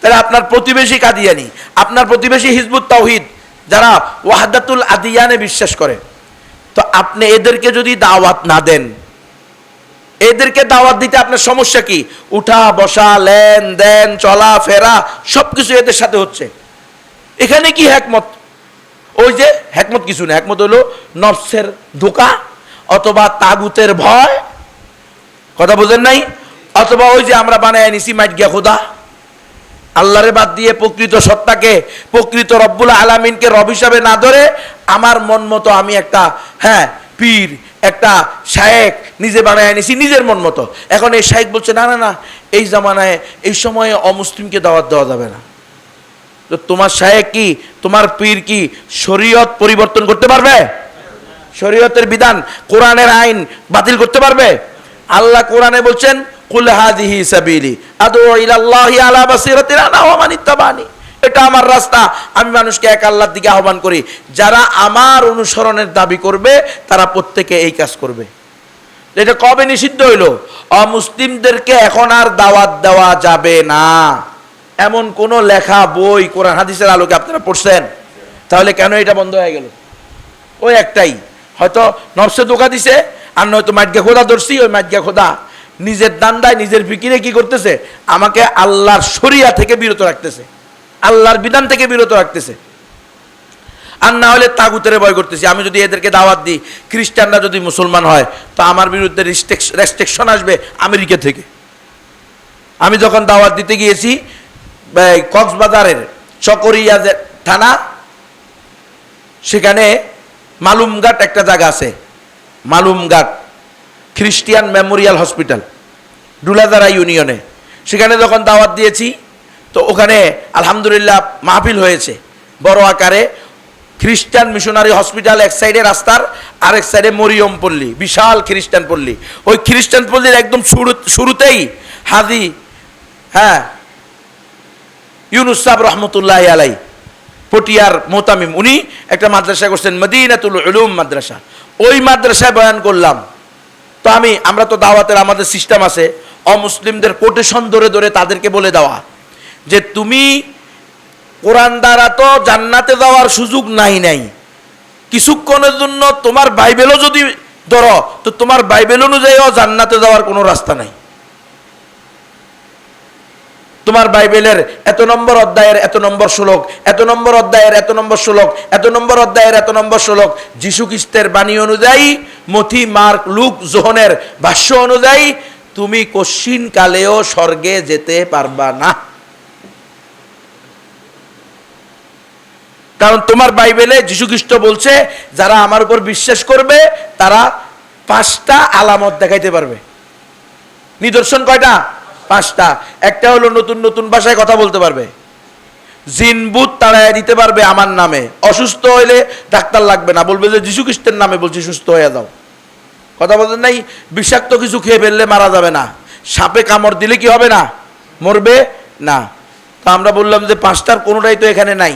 তাহলে আপনার প্রতিবেশী কাদিয়ানি, আপনার প্রতিবেশী হিজবুত তাওহিদ, যারা ওয়াহাদাতুল আদিয়ানে বিশ্বাস করে, তো আপনি এদেরকে যদি দাওয়াত না দেন, এদেরকে দাওয়াত দিতে আপনার সমস্যা কি? উঠা, বসা, লেন, দেন, চলা, ফেরা সব কিছু এদের সাথে হচ্ছে। এখানে কি হ্যাকমত? ওই যে হ্যাকমত কিছু না, হ্যাকমত হলো নফসের ধোকা অথবা তাগুতের ভয়, কথা বোঝেন নাই? অথবা ওই যে আমরা বানায় নিছি মাইট গিয়া খোদা। আল্লাহরে বাদ দিয়ে প্রকৃত সত্তাকে, প্রকৃত রব্বুল আলামিনকে রব হিসাবে না ধরে আমার মন মতো আমি একটা হ্যাঁ পীর, একটা শায়েক নিজে বানায় নিছি নিজের মন মতো। এখন এই শায়েক বলছে, না না না, এই জামানায়, এই সময়ে অমুসলিমকে দাওয়াত দেওয়া যাবে না। তো তোমার শায়েক কি? তোমার পীর কি শরীয়ত পরিবর্তন করতে পারবে? শরীয়তের বিধান, কোরআনের আইন বাতিল করতে পারবে? আল্লাহ কোরআনে বলছেন, কুল হাদিহি সাবিলি আদু ইলাল্লাহি আলা বাসিরাতিন আনা ওয়া মান ইত্তাবানি। এটা আমার রাস্তা, আমি মানুষকে এক আল্লাহর দিকে আহ্বান করি। যারা আমার অনুসরণের দাবি করবে, তারা প্রত্যেকে এই কাজ করবে। এটা কবে নিষিদ্ধ হইল? অমুসলিমদেরকে এখন আর দাওয়াত দেওয়া যাবে না। এমন কোন লেখা, বই, কোরআন, হাদিসের আলোকে আপনারা পড়ছেন? তাহলে কেন এটা বন্ধ হয়ে গেল? ওই একটাই। হয়তো নবসে ধোকা দিছে আর নয়তো মাটগা খোদা ধরছি, ওই মাটগা খোদা নিজের দান্দায়, নিজের ফিকিরে কি করতেছে? আমাকে আল্লাহর শরিয়া থেকে বিরত রাখতেছে। আল্লাহর বিধান থেকে বিরত রাখতেছে। আর না হলে তাগুতের ভয় করতেছি। আমি যদি এদেরকে দাওয়াত দিই, খ্রিস্টানরা যদি মুসলমান হয়, তো আমার বিরুদ্ধে রেস্ট্রিকশন আসবে আমেরিকা থেকে। আমি যখন দাওয়াত দিতে গিয়েছি কক্সবাজারের চকরিয়া থানা, সেখানে মালুমঘাট একটা জায়গা আছে। Malumghat Christian memorial hospital Duladara ইউনিয়নে। সেখানে যখন দাওয়াত দিয়েছি, তো ওখানে আলহামদুলিল্লাহ মাহফিল হয়েছে। বড় আকারে খ্রিস্টান মিশনারি হসপিটাল এক সাইডে রাস্তার আরেক সাইডে মরিয়ম পল্লী, বিশাল খ্রিস্টান পল্লী। ওই খ্রিস্টান পল্লীর একদম শুরু শুরুতেই হাদি হ্যাঁ ইউনুস সাহ রহমতুল্লাহ আলাই পটিয়ার মোতামিম, উনি একটা মাদ্রাসা করছেন, মদিনাতুল উলুম মাদ্রাসা। ওই মাদ্রাসায় বয়ান করলাম। তো আমি, আমরা তো দাওয়াতের আমাদের সিস্টেম আছে, অমুসলিমদের কোটেশন ধরে ধরে তাদেরকে বলে দেওয়া যে, তুমি কোরআন দ্বারা তো জান্নাতে যাওয়ার সুযোগ নাই নাই। কিছুক্ষণের জন্য তোমার বাইবেলও যদি ধরো, তো তোমার বাইবেল অনুযায়ীও জান্নাতে যাওয়ার কোনো রাস্তা নাই। তোমার বাইবেলের এত নম্বর অধ্যায়ের এত নম্বর শ্লোক, এত নম্বর অধ্যায়ের এত নম্বর শ্লোক, এত নম্বর অধ্যায়ের এত নম্বর শ্লোক, যিশু খ্রিস্টের বাণী অনুযায়ী, মথি, মার্ক, লুক, জোহনের ভাষ্য অনুযায়ী, তুমি কশিন কালেও স্বর্গে যেতে পারবা না। কারণ তোমার বাইবেলে যিশু খ্রিস্ট বলছে, যারা আমার উপর বিশ্বাস করবে, তারা পাঁচটা আলামত দেখাইতে পারবে। নিদর্শন কয়টা? পাঁচটা। একটা হলো নতুন নতুন ভাষায় কথা বলতে পারবে। জিনবুত তাড়ায় দিতে পারবে আমার নামে। অসুস্থ হইলে ডাক্তার লাগবে না। বলবে যে, যিশু খ্রিস্টের নামে বলছি, সুস্থ হয়ে যাও। কথা বলতেন নাই, বিষাক্ত কিছু খেয়ে ফেললে মারা যাবে না। সাপে কামড় দিলে কি হবে না? মরবে না। তো আমরা বললাম যে, পাঁচটার কোনোটাই তো এখানে নাই।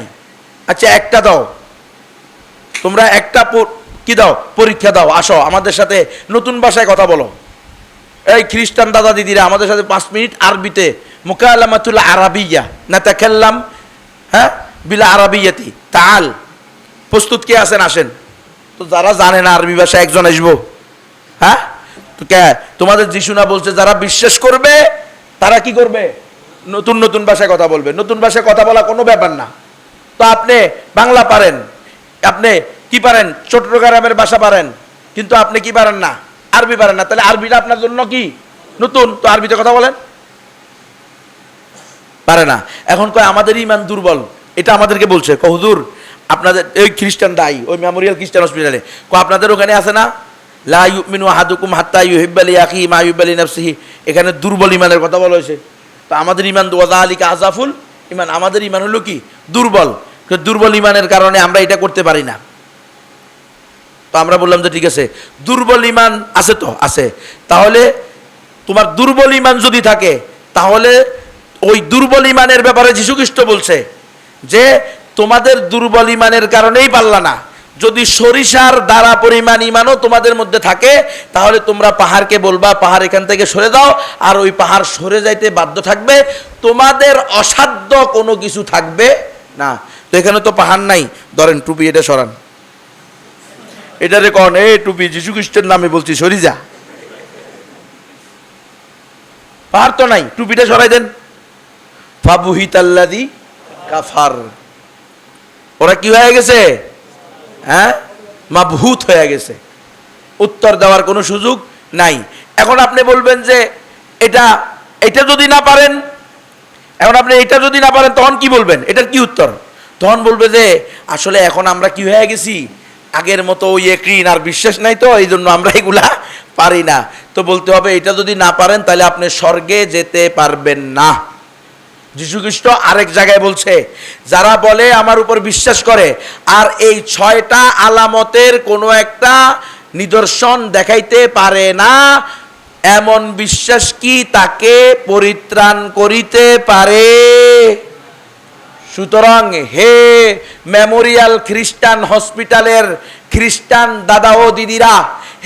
আচ্ছা একটা দাও। তোমরা একটা কি দাও? পরীক্ষা দাও। আসো, আমাদের সাথে নতুন ভাষায় কথা বলো। এই খ্রিস্টান দাদা দিদিরা, আমাদের সাথে পাঁচ মিনিট আরবিতে। মুকালামাতুল আরাবিয়া না তা খেললাম হ্যাঁ? বিলা আরবিয়াতি, তাল। প্রস্তুত কে আছেন? আসেন। তো যারা জানে না আরবি ভাষা, একজন আসব। হ্যাঁ? কে? তোমাদের যিশুনা বলছে, যারা বিশ্বাস করবে, তারা কি করবে? নতুন নতুন ভাষায় কথা বলবে। নতুন ভাষায় কথা বলা কোনো ব্যাপার না। তো আপনি বাংলা পারেন। আপনি কি পারেন? চট্টগ্রামের ভাষা পারেন। কিন্তু আপনি কি পারেন না? আরবি পারেন না, তাহলে আরবিটা আপনার জন্য কি? নতুন। তো আরবিতে কথা বলেন। পারে না। এখন কয়, আমাদের ইমান দুর্বল। এটা আমাদেরকে বলছে। ক আপনাদের, এই খ্রিস্টান দায়ী, ওই মেমোরিয়াল খ্রিস্টান হসপিটালে। ক আপনাদের ওখানে আছে না? লা আহাদুকুম হাত্তা ইউহিব্বালি আখি মা ইউহিব্বালি নাফসিহি। এখানে দুর্বল ইমানের কথা বলা হয়েছে। তো আমাদের ইমান ওয়াজা আলিকা আজাফুল ইমান আমাদের ইমান হলো কি? দুর্বল। দুর্বল ইমানের কারণে আমরা এটা করতে পারি না। তো আমরা বললাম যে ঠিক আছে, দুর্বল ইমান আছে তো, আছে। তাহলে তোমার দুর্বল ইমান যদি থাকে, তাহলে ওই দুর্বল ইমানের ব্যাপারে যীশুখ্রিস্ট বলছে যে, তোমাদের দুর্বল ইমানের কারণেই পারলা না। যদি সরিষার দ্বারা পরিমাণ ইমানও তোমাদের মধ্যে থাকে, তাহলে তোমরা পাহাড়কে বলবা, পাহাড় এখান থেকে সরে দাও আর ওই পাহাড় সরে যাইতে বাধ্য থাকবে। তোমাদের অসাধ্য কোনো কিছু থাকবে না। তো এখানে তো পাহাড় নাই। ধরেন টুপি এটা সরান। এটারে কন এ টুপি যিশু খ্রিস্টের নামে বলছি, সরি যা। পাহাড় তো নাই, টুপিটা সরাই দেন। ফাবুহিতাল্লাদি কাফার। ওরা কি হয়ে গেছে? হ্যাঁ? মাবহুত হয়ে গেছে। উত্তর দেওয়ার কোনো সুযোগ নাই। এখন আপনি বলবেন যে এটা এটা যদি না পারেন, এখন আপনি এটা যদি না পারেন, তখন কি বলবেন? এটার কি উত্তর? তখন বলবে যে, আসলে এখন আমরা কি হয়ে গেছি? আগের মতো ওই একরিন আর বিশ্বাস নাই তো এই জন্য আমরা এগুলা পারি না। তো বলতে হবে, এটা যদি না পারেন, তাহলে আপনি স্বর্গে যেতে পারবেন না। যীশুখ্রিস্ট আরেক জায়গায় বলছে, যারা বলে আমার উপর বিশ্বাস করে, আর এই ছয়টা আলামতের কোনো একটা নিদর্শন দেখাইতে পারে না, এমন বিশ্বাস কি তাকে পরিত্রাণ করিতে পারে? সুতরাং হে মেমোরিয়াল খ্রিস্টান হসপিটালের খ্রিস্টান দাদা ও দিদিরা,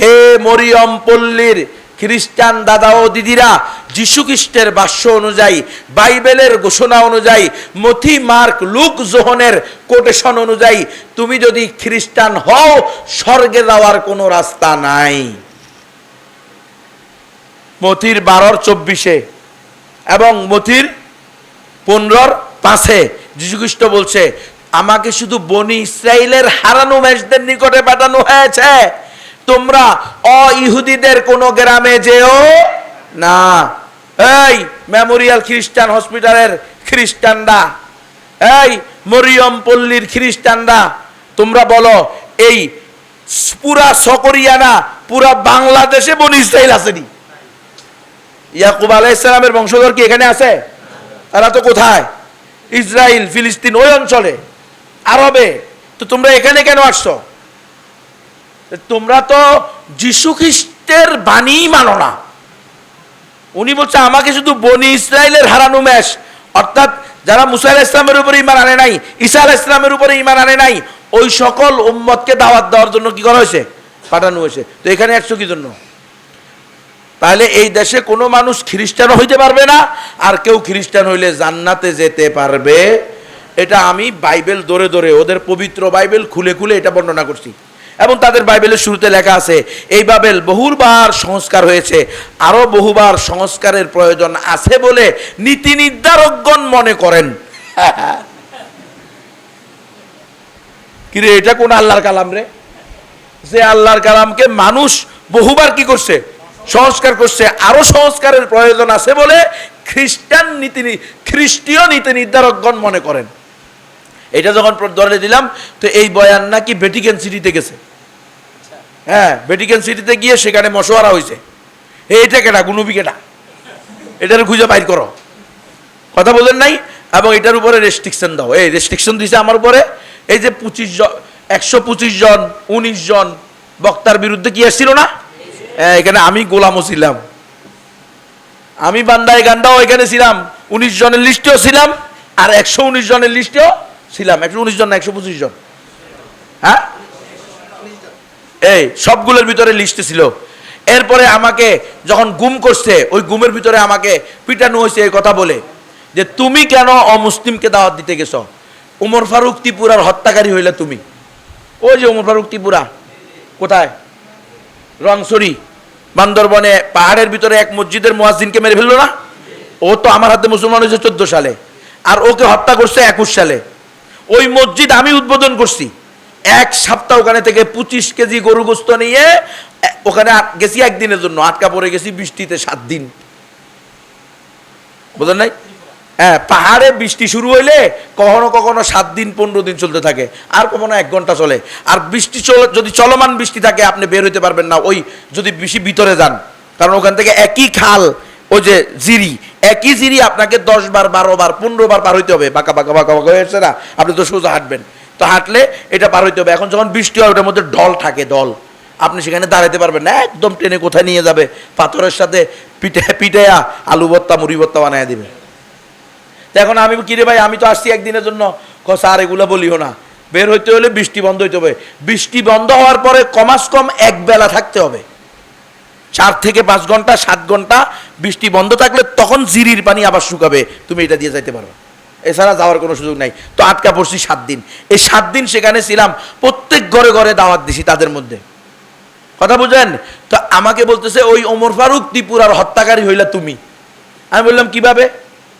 হে মরিয়ম পল্লীর খ্রিস্টান দাদা ও দিদিরা খ্রিস্টের বাস্য অনুযায়ী, বাইবেলের ঘোষণা অনুযায়ী, মথি, মার্ক, লুক, জোহনের কোটেশন অনুযায়ী তুমি যদি খ্রিস্টান হও, স্বর্গে যাওয়ার কোনো রাস্তা নাই। মথির বারোর চব্বিশে এবং মথির পনেরোর পাশে যীশুখ্রিস্ট বলছে, আমাকে শুধু বনি ইসরায়েলের হারানো মেষদের নিকটে পাঠানো হয়েছে। তোমরা অ ইহুদিদের কোন গ্রামে যেও না। এই মেমোরিয়াল খ্রিস্টান হসপিটালের খ্রিস্টানরা, এই মরিয়ম পল্লীর খ্রিস্টানরা, তোমরা বলো, এই পুরা সকরিয়ানা, পুরা বাংলাদেশে বনি ইসরায়েল আসেনি। ইয়াকুব আলাইসালামের বংশধর কি এখানে আছে? তারা তো কোথায়? ইসরায়েল ফিলিস্তিন ওই অঞ্চলে, আরবে, তো তোমরা এখানে কেন আসছো? তোমরা তো যীশু খ্রিস্টের বাণী মানো না। উনি বলছে, আমাকে শুধু বনি ইসরায়েলের হারানো মেষ, অর্থাৎ যারা মুসা আলাহ ইসলামের উপরে ইমান আনে নাই, ঈসা আলাহ ইসলামের উপরে ইমান আনে নাই, ওই সকল উম্মতকে দাওয়াত দেওয়ার জন্য কি করা হয়েছে? পাঠানো হয়েছে। তো এখানে একশো কি জন্য? তাহলে এই দেশে কোনো মানুষ খ্রিস্টান হইতে পারবে না, আর কেউ খ্রিস্টান হইলে জান্নাতে যেতে পারবে। এটা আমি বাইবেল ধরে ধরে ওদের পবিত্র বাইবেল খুলে খুলে এটা বর্ণনা করছি। এবং তাদের বাইবেলের শুরুতে লেখা আছে, এই বাইবেল বহুবার সংস্কার হয়েছে, আরও বহুবার সংস্কারের প্রয়োজন আছে বলে নীতি নির্ধারকগণ মনে করেন। কিরে, এটা কোন আল্লাহর কালাম রে? যে আল্লাহর কালামকে মানুষ বহুবার কি করছে? সংস্কার করছে, আরও সংস্কারের প্রয়োজন আছে বলে খ্রিস্টান নীতি খ্রিস্টীয় নীতি নির্ধারকগণ মনে করেন। এটা যখন ধরে দিলাম তো এই বয়ান নাকি ভ্যাটিকান সিটিতে গেছে। হ্যাঁ ভ্যাটিকান সিটিতে গিয়ে সেখানে মশওয়ারা হয়েছে। এইটা কেটা গুনুবি কেটা এটার খুঁজে বাইর করো। কথা বলেন নাই? এবং এটার উপরে রেস্ট্রিকশন দাও। এই রেস্ট্রিকশন দিছে আমার উপরে। এই যে পঁচিশ জন, একশো পঁচিশ জন, উনিশ জন বক্তার বিরুদ্ধে কি এসেছিল না? এখানে আমি গোলামও ছিলাম। আমি বান্দায় গান্ডাও এখানে ছিলাম, উনিশ জনের লিস্টেও ছিলাম, আর একশো উনিশ জনের লিস্টেও ছিলাম। একশো উনিশ জন একশো পঁচিশ জন? হ্যাঁ? এই, সবগুলোর ভিতরে লিস্টে ছিল। এরপরে আমাকে যখন গুম করছে, ওই গুমের ভিতরে আমাকে পিটানো হয়েছে, এই কথা বলে যে, তুমি কেন অমুসলিমকে দাওয়াত দিতে গেছো? উমর ফারুক ত্রিপুরার হত্যাকারী হইলে তুমি। ওই যে উমর ফারুক ত্রিপুরা, কোথায়? রংসরি বান্দরবনে পাহাড়ের ভিতরে এক মসজিদের মুয়াজ্জিনকে মেরে ফেলল না? ও তো আমার হাতে মুসলমান হয়েছে চোদ্দ সালে। আর ওকে হত্যা করছে একুশ সালে। ওই মসজিদ আমি উদ্বোধন করছি। এক সপ্তাহ ওখানে থেকে পঁচিশ কেজি গরু গোস্ত নিয়ে ওখানে গেছি একদিনের জন্য। আটকা পড়ে গেছি বৃষ্টিতে সাত দিন। বোঝেন নাই? হ্যাঁ পাহাড়ে বৃষ্টি শুরু হইলে কখনো কখনো সাত দিন, পনেরো দিন চলতে থাকে। আর কখনো এক ঘণ্টা চলে। আর বৃষ্টি চল, যদি চলমান বৃষ্টি থাকে, আপনি বের হইতে পারবেন না। ওই যদি বেশি ভিতরে যান। কারণ ওখান থেকে একই খাল, ওই যে জিরি, একই জিরি আপনাকে দশ বার, বারো বার, পনেরো বার পার হইতে হবে। বাঁকা বাঁকা বাঁকা বাঁকা হয়েছে না। আপনি তো সোজা হাঁটবেন। তো হাঁটলে এটা পার হইতে হবে। এখন যখন বৃষ্টি হয়, ওটার মধ্যে ডল থাকে দল আপনি সেখানে দাঁড়াতে পারবেন না। একদম ট্রেনে কোথায় নিয়ে যাবে? পাথরের সাথে পিঠে পিঠেয়া আলু ভর্তা, মুড়ি ভর্তা বানায় দিবে। এখন আমি কিরে ভাই, আমি তো আসছি একদিনের জন্য। স্যার, এগুলো বলিও না। বের হইতে হলে বৃষ্টি বন্ধ হইতে হবে। বৃষ্টি বন্ধ হওয়ার পরে কমাস কম এক বেলা থাকতে হবে। চার থেকে পাঁচ ঘণ্টা, সাত ঘণ্টা বৃষ্টি বন্ধ থাকলে তখন জিরির পানি আবার শুকাবে। তুমি এটা দিয়ে যাইতে পারবে এছাড়া যাওয়ার কোনো সুযোগ নাই। তো আটকা পড়ছি সাত দিন। এই সাত দিন সেখানে ছিলাম, প্রত্যেক ঘরে ঘরে দাওয়াত দিছি তাদের মধ্যে। কথা বুঝেন তো আমাকে বলতেছে, ওই ওমর ফারুক ত্রিপুরার হত্যাকারী হইলা তুমি। আমি বললাম, কীভাবে?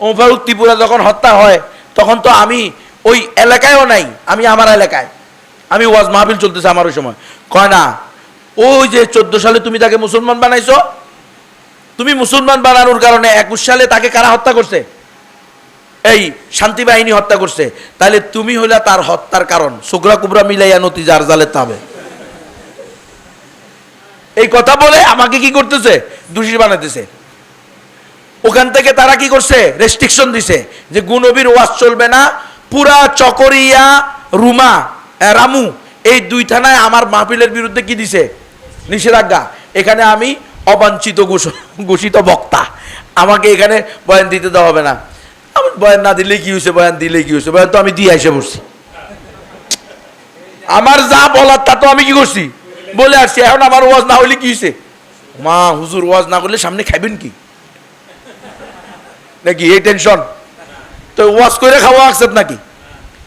ওমর ফারুক ত্রিপুরা যখন হত্যা হয়, তখন তো আমি ওই এলাকায়ও নাই, আমি আমার এলাকায়। আমি ওয়াজ মাহফিল চলতেছে আমার ওই সময়। কয় না, ওই যে চোদ্দ সালে তুমি তাকে মুসলমান বানাইছো, তুমি মুসলমান বানানোর কারণে একুশ সালে তাকে কারা হত্যা করছে? এই শান্তি বাহিনী হত্যা করছে। তাহলে তুমি হইলা তার হত্যার কারণ। শুক্রা কুবরা মিলাইয়া নতি যার জালে তাবে। এই কথা বলে আমাকে কি করতেছে? দোষী বানাইতেছে। ওখান থেকে তারা কি করছে? রেস্ট্রিকশন দিছে যে গুনবীর ওয়াজ চলবে না। পুরা চকরিয়া, রুমা রামু এই দুই থানায় আমার মাহফিলের বিরুদ্ধে কি দিছে? নিষেধাজ্ঞা। এখানে আমি অবাঞ্ছিত ঘোষ- ঘোষিত বক্তা। আমাকে এখানে বয়ান দিতে দেওয়া হবে না। আমি বয়ান না দিলে কি হয়েছে বয়ান দিলে কি হয়েছে বয়ান তো আমি দিয়ে এসে বসছি। আমার যা বলার তা তো আমি কি করছি? বলে আসছি। এখন আমার ওয়াজ না হইলে কি হয়েছে মা, হুজুর, ওয়াজ না করলে সামনে খাইবেন কি? নাকি এই টেনশন তো ওয়াজ করে খাওয়া আকসেপ নাকি?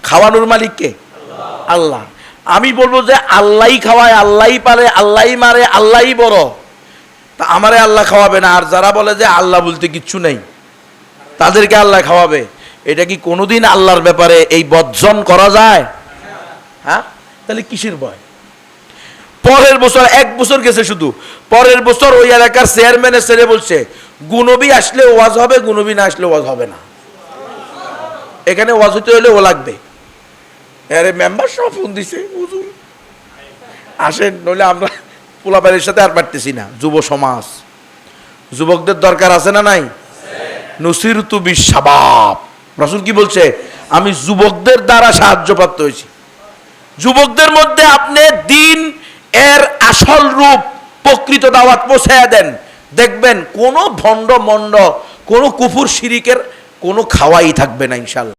খাওয়ানোর মালিক কে? আল্লাহ। আমি বলব যে আল্লাহ খাওয়ায় আল্লাহ পারে, আল্লাহই মারে, আল্লাহই বড়। তা আমারে আল্লাহ খাওয়াবে না। আর যারা বলে যে আল্লাহ বলতে কিচ্ছু নেই, তাদেরকে আল্লাহ খাওয়াবে। এটা কি কোনোদিন আল্লাহর ব্যাপারে এই বর্জন করা যায়? হ্যাঁ? তাহলে কিসের ভয়? পরের বছর, এক বছর গেছে শুধু। পরের বছর ওই এলাকার চেয়ারম্যানের ছেলে বলছে গুনবি আসলে ওয়াজ হবে গুনবি না আসলে ওয়াজ হবে না। এখানে ওয়াজ হইতে হলে ও লাগবে। আরে মেম্বার সব ফোন দিছে, হুজুর। আসেন, নইলে আমরা পোলাপাইয়ের সাথে আর পারতেছি না, যুব সমাজ। যুবকদের দরকার আছে না নাই? নসির তু বিশাবাব রসুল কি বলছে? আমি যুবকদের দ্বারা সাহায্যপ্রাপ্ত হয়েছি। যুবকদের মধ্যে আপনি দিন এর আসল রূপ প্রকৃত দাওয়াত পৌঁছায় দেন। দেখবেন কোনো ভণ্ড মণ্ড কোনো কুফুর সিরিকের কোনো খাওয়াই থাকবে না ইনশাল্লাহ।